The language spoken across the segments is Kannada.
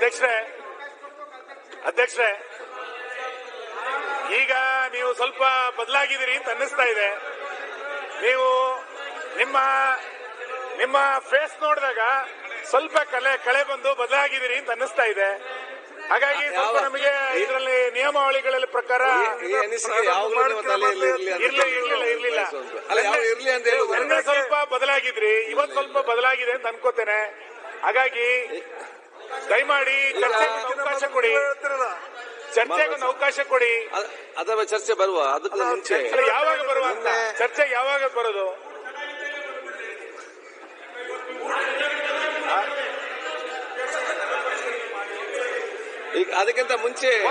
ಅಧ್ಯಕ್ಷರೇ ಅಧ್ಯಕ್ಷರೇ ಈಗ ನೀವು ಸ್ವಲ್ಪ ಬದಲಾಗಿದ್ದೀರಿ ಅಂತ ಅನ್ನಿಸ್ತಾ ಇದೆ. ನೀವು ನಿಮ್ಮ ನಿಮ್ಮ ಫೇಸ್ ನೋಡಿದಾಗ ಸ್ವಲ್ಪ ಕಲೆ ಕಳೆ ಬಂದು ಬದಲಾಗಿದ್ದೀರಿ ಅಂತ ಅನ್ನಿಸ್ತಾ ಇದೆ. ಹಾಗಾಗಿ ಸ್ವಲ್ಪ ನಮಗೆ ಇದರಲ್ಲಿ ನಿಯಮಾವಳಿಗಳಲ್ಲಿ ಪ್ರಕಾರ ಇರ್ಲಿಲ್ಲ. ಸ್ವಲ್ಪ. ಬದಲಾಗಿದ್ರಿ. ಇವತ್ತು ಸ್ವಲ್ಪ ಬದಲಾಗಿದೆ ಅಂತ ಅನ್ಕೋತೇನೆ. ಹಾಗಾಗಿ ದಯಮಾಡಿ ಚರ್ಚೆಗೆ ಒಂದು ಅವಕಾಶ ಕೊಡಿ. ಚರ್ಚೆಗೆ ಒಂದು ಅವಕಾಶ ಕೊಡಿ. ಅದ- ಅದರ ಚರ್ಚೆ ಬರುವ ಅದಕ್ಕೆ ಮುಂಚೆ. ಯಾವಾಗ ಬರುವ ಚರ್ಚೆ ಯಾವಾಗ ಬರೋದು? ಈಗ ಅದಕ್ಕಿಂತ ಮುಂಚೆ.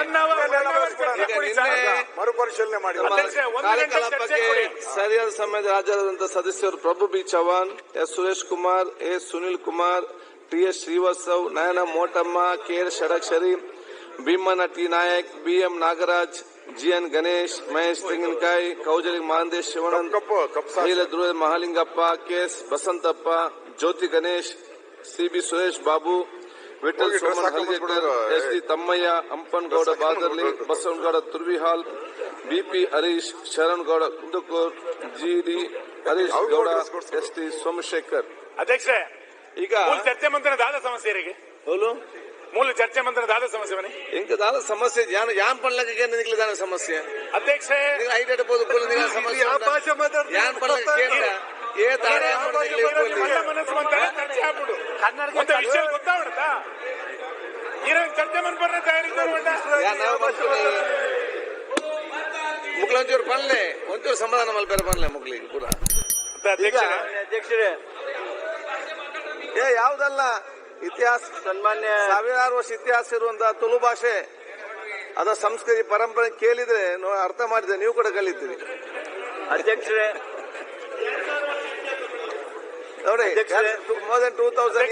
ಮರುಪರಿಶೀಲನೆ ಮಾಡಿ. ನಮ್ಮ ಒಂದು ಗಂಟೆ ಚರ್ಚೆ ಕೊಡಿ. ಸರಿಯಾದ ಸಮಯದ ಹಾಜರಾದಂತಹ ಸದಸ್ಯರು Prabhu B Chavan S Suresh Kumar A Sunil Kumar T S Srivastav Nayana Motamma K S Shadakshari Bheemanna T Naik B M Nagaraj G N Ganesh Mahesh Tenginkai Kaujalagi Mahantesh Shivanand ಕಪ್ಪು ಕಪ್ಪು ಸಾಕು. ನೀಲ ಧ್ರುವ ಮಹಾಲಿಂಗಪ್ಪ ಕೆಎಸ್ ಬಸಂತಪ್ಪ ಜ್ಯೋತಿ ಗಣೇಶ್ ಸಿಬಿ ಸುರೇಶ್ ಬಾಬು ವಿಠಲ್ ಹೋಗಿ ಡ್ರೆಸ್ ಸೋಮನ್ ಹಾಕೊಂಡ್ ಹಲ್ಗೇಕರ್ ಬಂದ್ಬಿಡು. S D Tammayya Ampangouda dress ಹಾಕೊಂಡ್ ಬಾದರ್ಲಿ ಬಂದ್ಬಿಡು. ಬಸವನಗೌಡ ತುರ್ವಿಹಾಲ್ ಬಿಪಿ ಹರೀಶ್ ಶರಣ್ಗೌಡ ಕುಂದಕೂರ್ ಜಿಡಿ ಹರೀಶ್ ಅವ್ರು Gowda dress ಕೊಡ್ಸ್ಕೊಡು. S T Somashekar ಅಧ್ಯಕ್ಷರೇ ಈಗ ಮೂಲ ಚರ್ಚೆ ಮಂತ್ರ ದಾದ ಸಮಸ್ಯೆ ರೀ ಹೌದು. ಮೂಲ ಚರ್ಚೆ ಮಂತ್ರ ದಾದ ಸಮಸ್ಯೆ ಮನೆ. ಎಂಕ ದಾದ ಸಮಸ್ಯೆ? ಯಾನ್ ಯಾನ್ ಪಣ್ಣಕ್ಕೆ ಏನು ದಾನ ಸಮಸ್ಯೆ? ಅಧ್ಯಕ್ಷ. ನೀವು ಐಟ್ ಇಡಬಹುದು ಕೂಲ ನೀವು ಸಮಸ್ಯೆ ಯಾವ ಭಾಷೆ ಮಾತಾಡ್ತೀರಾ ಯಾನ್ ಪಣ್ಣಕ್ಕೆ ಕೇಂದ್ರ ಏ ದಾರ ಮನಸ್ಸು ಅಂತ ಚರ್ಚೆ ಆಗ್ಬಿಡು. ಕನ್ನಡ. ಅಂತ ವಿಷಯ ಗೊತ್ತಾಗ್ಬಿಡುತ್ತಾ ಇರೋ ಚರ್ಚೆ ಮಂತ್ರ ಮನ್ಪರ್ರೆ ತಯಾರಿದ್ದಾರೆ ಮುಗ್ಲ ಒಂಚೂರು ಪಣ್ಲೆ ಒಂಚೂರು ಸಮಾಧಾನ ಮಲ್ಪೇರ ಪಣ್ಲೆ ಮುಗ್ಲಿಗೆ ಕೂಡ. ಅಧ್ಯಕ್ಷರೇ ಏ ಯಾವ್ದಲ್ಲ? ಇತಿಹಾಸ. ಸನ್ಮಾನ್ಯ ಸಾವಿರಾರು ವರ್ಷ ಇತಿಹಾಸ ಇರುವಂತಹ ತುಳು ಭಾಷೆ. ಅದ ಸಂಸ್ಕೃತಿ ಪರಂಪರೆ ಕೇಳಿದ್ರೆ ಅರ್ಥ ಮಾಡಿದ್ರೆ ನೀವು ಕೂಡ ಕಲಿತೀರಿ. ಅಧ್ಯಕ್ಷರೇ. ನೋಡಿ. More than two thousand